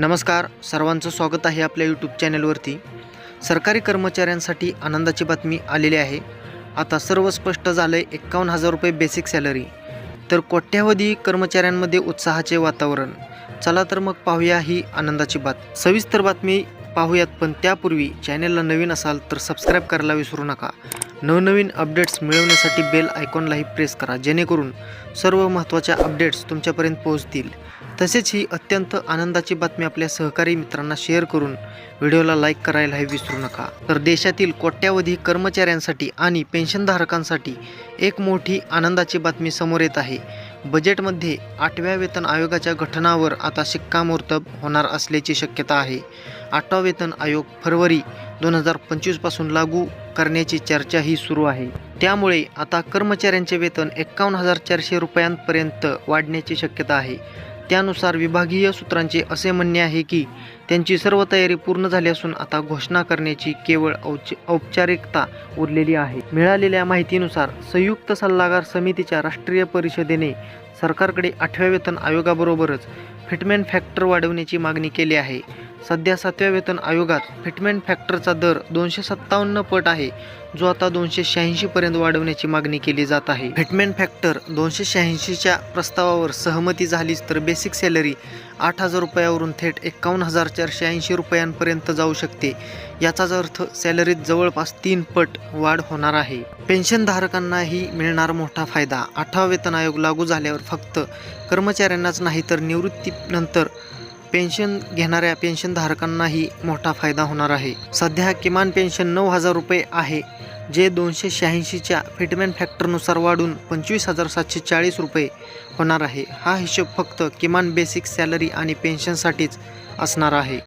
नमस्कार सर्वांचं स्वागत आहे आपल्या यूट्यूब चॅनलवरती. सरकारी कर्मचाऱ्यांसाठी आनंदाची बातमी आलेली आहे. आता सर्व स्पष्ट झालं आहे एक्कावन्न हजार रुपये बेसिक सॅलरी तर कोट्यावधी कर्मचाऱ्यांमध्ये उत्साहाचे वातावरण. चला तर मग पाहूया ही आनंदाची बात. सविस्तर बातमी पाहूयात पण त्यापूर्वी चॅनलला नवीन असाल तर सबस्क्राईब करायला विसरू नका. नवनवीन अपडेट्स मिळवण्यासाठी बेल आयकॉनलाही प्रेस करा जेणेकरून सर्व महत्त्वाच्या अपडेट्स तुमच्यापर्यंत पोहोचतील. तसेच ही अत्यंत आनंदाची बातमी आपल्या सहकारी मित्रांना शेअर करून व्हिडिओला लाईक करायलाही विसरू नका. तर देशातील कोट्यावधी कर्मचाऱ्यांसाठी आणि पेन्शनधारकांसाठी एक मोठी आनंदाची बातमी समोर येत आहे. बजेटमध्ये आठव्या वेतन आयोगाच्या गठनावर आता शिक्कामोर्तब होणार असल्याची शक्यता आहे. आठवा वेतन आयोग फरवरी दोन हजार पंचवीसपासून लागू करण्याची चर्चाही सुरू आहे. त्यामुळे आता कर्मचाऱ्यांचे वेतन एक्कावन्न हजार चारशे रुपयांपर्यंत वाढण्याची शक्यता आहे. त्यानुसार विभागीय सूत्रांचे असे म्हणणे आहे की त्यांची सर्व तयारी पूर्ण झाली असून आता घोषणा करण्याची केवळ औच औपचारिकता उरलेली आहे. मिळालेल्या माहितीनुसार संयुक्त सल्लागार समितीच्या राष्ट्रीय परिषदेने सरकारकडे आठव्या वेतन आयोगाबरोबरच फिटमेंट फॅक्टर वाढवण्याची मागणी केली आहे. सध्या सातव्या वेतन आयोगात फिटमेंट फॅक्टरचा दर दोनशे सत्तावन्न पट आहे जो आता दोनशे शहाऐंशीपर्यंत वाढवण्याची मागणी केली जात आहे. फिटमेंट फॅक्टर दोनशे शहाऐंशीच्या प्रस्तावावर सहमती झालीच तर बेसिक सॅलरी आठ हजार रुपयावरून थेट एकावन्न हजार चारशे ऐंशी रुपयांपर्यंत जाऊ शकते. याचाच अर्थ सॅलरीत जवळपास तीन पट वाढ होणार आहे. पेन्शनधारकांनाही मिळणार मोठा फायदा. आठवा वेतन आयोग लागू झाल्यावर फक्त कर्मचाऱ्यांनाच नाही तर निवृत्तीनंतर पेन्शन घेणाऱ्या पेन्शनधारकांनाही मोठा फायदा होणार आहे. सध्या किमान पेन्शन नऊ हजार रुपये आहे जे दोनशे शहाऐंशीच्या फिटमेंट फॅक्टरनुसार वाढून पंचवीस हजार सातशे चाळीस रुपये होणार आहे. हा हिशोब फक्त किमान बेसिक सॅलरी आणि पेन्शनसाठीच असणार आहे.